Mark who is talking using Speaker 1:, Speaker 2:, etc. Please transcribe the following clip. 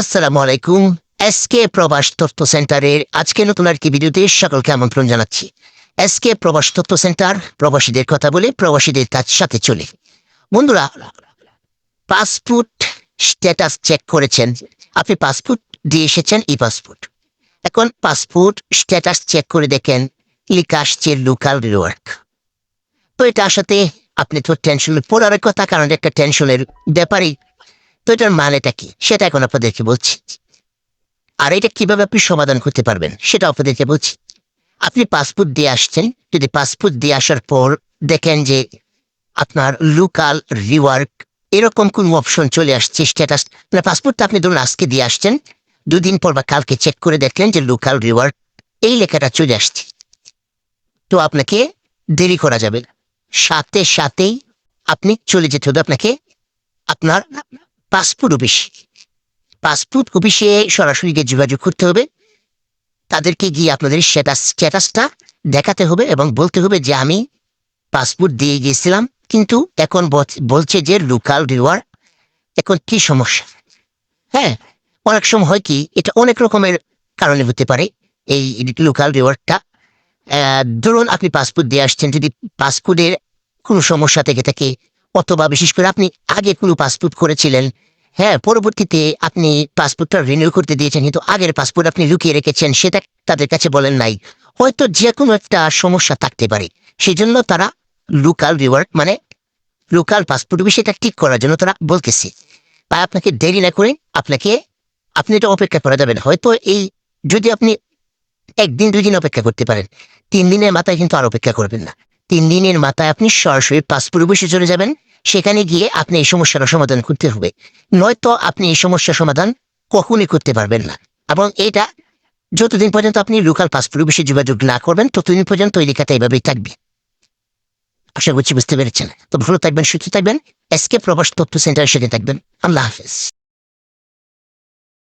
Speaker 1: আসসালামু আলাইকুম। এসকে প্রবাস তথ্য সেন্টারের আজকে নতুন আরেকটি ভিডিওতে সকলকে আমন্ত্রণ জানাচ্ছি। এসকে প্রবাস তথ্য সেন্টার, প্রবাসীদের কথা বলে প্রবাসীদের তার সাথে চলে। বন্ধুরা, পাসপোর্ট স্ট্যাটাস চেক করেছেন। আপনি পাসপোর্ট দিয়ে এসেছেন, ই পাসপোর্ট। এখন পাসপোর্ট স্ট্যাটাস চেক করে দেখেন, লিখা আসছে লোকাল রিওয়ার্ক। তো এটা আসাতে আপনি তো টেনশনে পড়ার কথা, কারণ একটা টেনশনের ব্যাপারই তো এটার মানেটা কি? সেটা এখন আপনাদেরকে বলছি। আর এটা কীভাবে আপনি সমাধান করতে পারবেন, সেটা আপনাদেরকে বলছি। আপনি পাসপোর্ট দিয়ে আসছেন, যদি পাসপোর্ট দিয়ে আসার পর দেখেন যে আপনার লোকাল রিওয়ার্ক, এরকম কোন অপশন চলে আসছে, স্ট্যাটাস মানে পাসপোর্টটা আপনি ধরুন আজকে দিয়ে আসছেন, দুদিন পর বা কালকে চেক করে দেখলেন যে লোকাল রিওয়ার্ক, এই লেখাটা চলে আসছে। তো আপনাকে দেরি করা যাবে সাথে সাথেই আপনি চলে যেতে হবে আপনাকে আপনার পাসপোর্ট অফিস। পাসপোর্ট অফিসে সরাসরি গিয়ে যোগাযোগ করতে হবে, তাদেরকে গিয়ে আপনাদের স্ট্যাটাস স্ট্যাটাসটা দেখাতে হবে এবং বলতে হবে যে আমি পাসপোর্ট দিয়ে গিয়েছিলাম, কিন্তু এখন বলছে যে লোকাল রিওয়ার্ড এখন কি সমস্যা? হ্যাঁ অনেক সময় হয় কি, এটা অনেক রকমের কারণে হতে পারে এই লোকাল রিওয়ার্ডটা ধরুন আপনি পাসপোর্ট দিয়ে আসছেন, যদি পাসপোর্টের কোনো সমস্যা থেকে থাকে অথবা বিশেষ করে আপনি আগে কোনো পাসপোর্ট করেছিলেন হ্যাঁ পরবর্তীতে আপনি পাসপোর্টটা রিনিউ করতে দিয়েছেন, কিন্তু আগের পাসপোর্ট আপনি লুকিয়ে রেখেছেন, সেটা তাদের কাছে বলেন নাই। হয়তো যে কোনো একটা সমস্যা থাকতে পারে সেই জন্য তারা লোকাল রিওয়ার্ড মানে লোকাল পাসপোর্ট সেটা ঠিক করার জন্য তারা বলতেছে। তাই আপনাকে দেরি না করে আপনাকে, আপনি এটা অপেক্ষা করা যাবেন হয়তো এই যদি আপনি একদিন, দুই দিন অপেক্ষা করতে পারেন, তিন দিনের মাথায় কিন্তু আর অপেক্ষা করবেন না। তিন দিনের মাথায় আপনি সরাসরি পাসপোর্ট বসে চলে যাবেন সেখানে গিয়ে আপনি এই সমস্যার সমাধান করতে হবে। নয়তো আপনি এই সমস্যার সমাধান কখনই করতে পারবেন না। এবং এটা যতদিন পর্যন্ত আপনি লোকাল পাসপোর্ট অফিসে যোগাযোগ না করবেন, ততদিন পর্যন্ত ওই লেখাটা এইভাবেই থাকবে। আশা করছি বুঝতে পেরেছেন। তো ভালো থাকবেন, সুস্থ থাকবেন। এসকে প্রবাস তথ্য সেন্টারের সাথে থাকবেন। আল্লাহ হাফেজ।